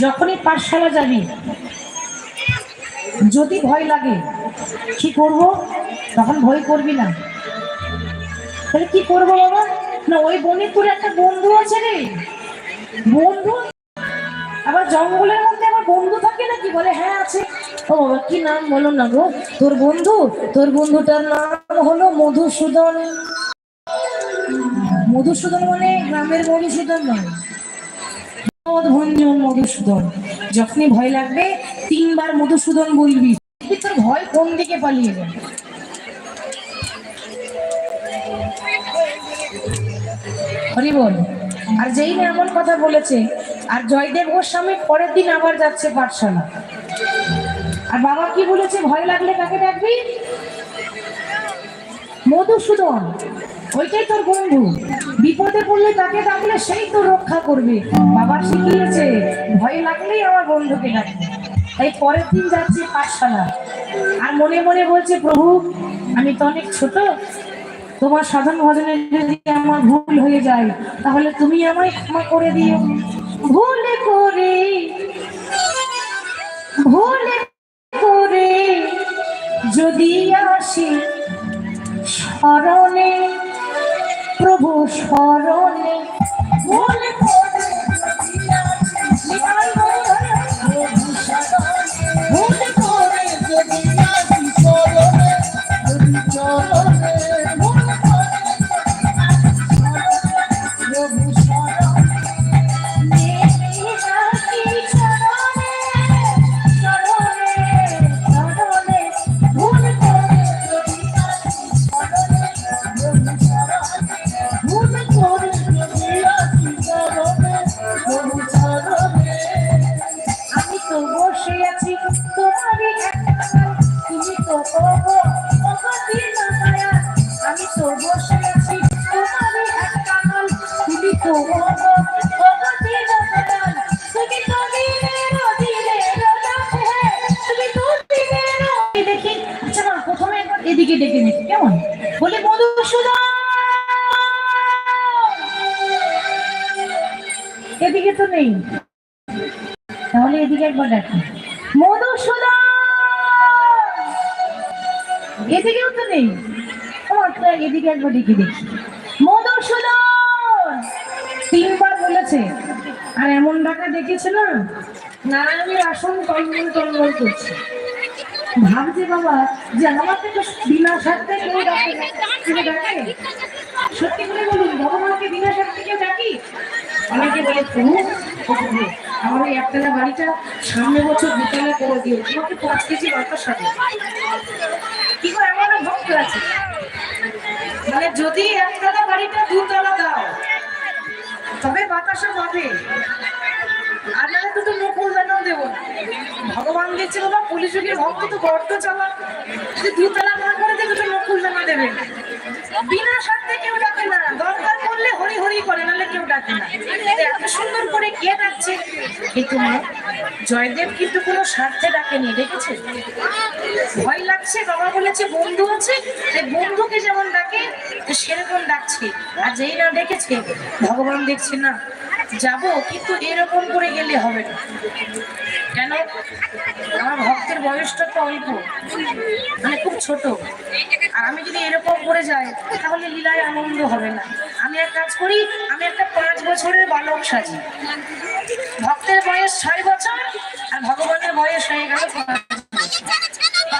যখনই পাঠশালা যাবি, যদি ভয় লাগে, কি করব? তখন ভয় করবি না। তাহলে কি করব বাবা? না, ওই বনে তোর একটা বন্ধু আছে রে। বন্ধু? আবার জঙ্গলের মধ্যে আমার বন্ধু থাকে নাকি? বলে হ্যাঁ আছে। ও বাবা, কি নাম বলো না গো? তোর বন্ধু? তোর বন্ধুটার নাম হলো মধুসূদন। মধুসূদন মানে গ্রামের মধুসূদন নয়। ভঞ্জন মধুসূদন। যখনই ভয় লাগবে, তিনবার মধুসূদন বলবি। তোর ভয় কোন দিকে পালিয়ে যাবে হরি বল, আর যেই না এমন কথা বলেছে, আর জয়দেব গোস্বামী পরের দিন আবার যাচ্ছে পাঠশালা। আর বাবা কি বলেছে, ভয় লাগলে কাকে ডাকবি? মধুসূদন, ওইটাই তোর বন্ধু। বিপদে পড়লে তাকে ডাকলে সেই তো রক্ষা করবে। বাবা শিখিয়েছে, ভয় লাগলেই আমার বন্ধুকে ডাকবে। তাই পরের দিন যাচ্ছে পাঠশালা। আর মনে মনে বলছে, প্রভু, আমি তো অনেক ছোট, তোমার সাধন ভজনে যদি আমার ভুল হয়ে যায়, তাহলে তুমি আমায় ক্ষমা করে দিও। ভুল করে ভুল করে যদি আসি প্রভু স্মরণে ভুল আমি তো বসে আছি তোমারই প্রথমে এদিকে ডেকে দেখি কেমন? বলে, মধুসূদন! এদিকে তো নেই। তাহলে এদিকে একবার দেখো। মধুসূদন এদিকেও তো নেই। এদিকে একবার দেখি দেখি। মধুসূদন তিনবার বলেছে। আর এমন ডাকা দেখেছে না, নারায়ণের আসন টলমল টলমল করছে। ভাবছে বাবা, যে আমার থেকে বিনা স্বার্থে কেউ ডাকে। ডাকে? সত্যি করে বলুন, ভগবানকে বিনা স্বার্থে কেউ ডাকি? অনেকে বলে প্রভু ও প্রভু, আমার ওই একতলা বাড়িটা সামনে বছর দুতলা করে দিও। তোমাকে পাঁচ কেজি বাতাস হবে কি করে এমন ভক্ত আছে মানে যদি একতলা বাড়িটা দুতলা দাও, তবে বাতাসও পাবে। আর নাহলে তো তো নকুল দানাও দেবো। ভগবান দিচ্ছে বাবা, পুলিশ যুগের ভক্ত তো গর্ত চালা। যদি দুতলা না করে দেবে, তো নকুল দানা দেবে বিনা স্বার্থে কেউ ডাকে না। দরকার পড়লে হরি হরি করে, নাহলে কেউ ডাকে না তো এত সুন্দর করে কে ডাকছে কিন্তু মা, জয়দেব কিন্তু কোনো স্বার্থে ডাকেনি, দেখেছে? ভয় লাগছে, বাবা বলেছে, বন্ধু আছে? বন্ধুকে যেমন ডাকে সেরকম ডাকছে। আর যেই না ডেকেছে ভগবান দেখছে না। যাব, কিন্তু এরকম করে গেলে হবে না। কেন? আমার ভক্তের বয়সটা তো অল্প। মানে খুব ছোট। আর আমি যদি এরকম করে যাই, তাহলে লীলায় আনন্দ হবে না। আমি এক কাজ করি, আমি একটা পাঁচ বছরের বালক সাজি। ভক্তের বয়স ছয় বছর, আর ভগবানের বয়স হয়ে গেল পাঁচ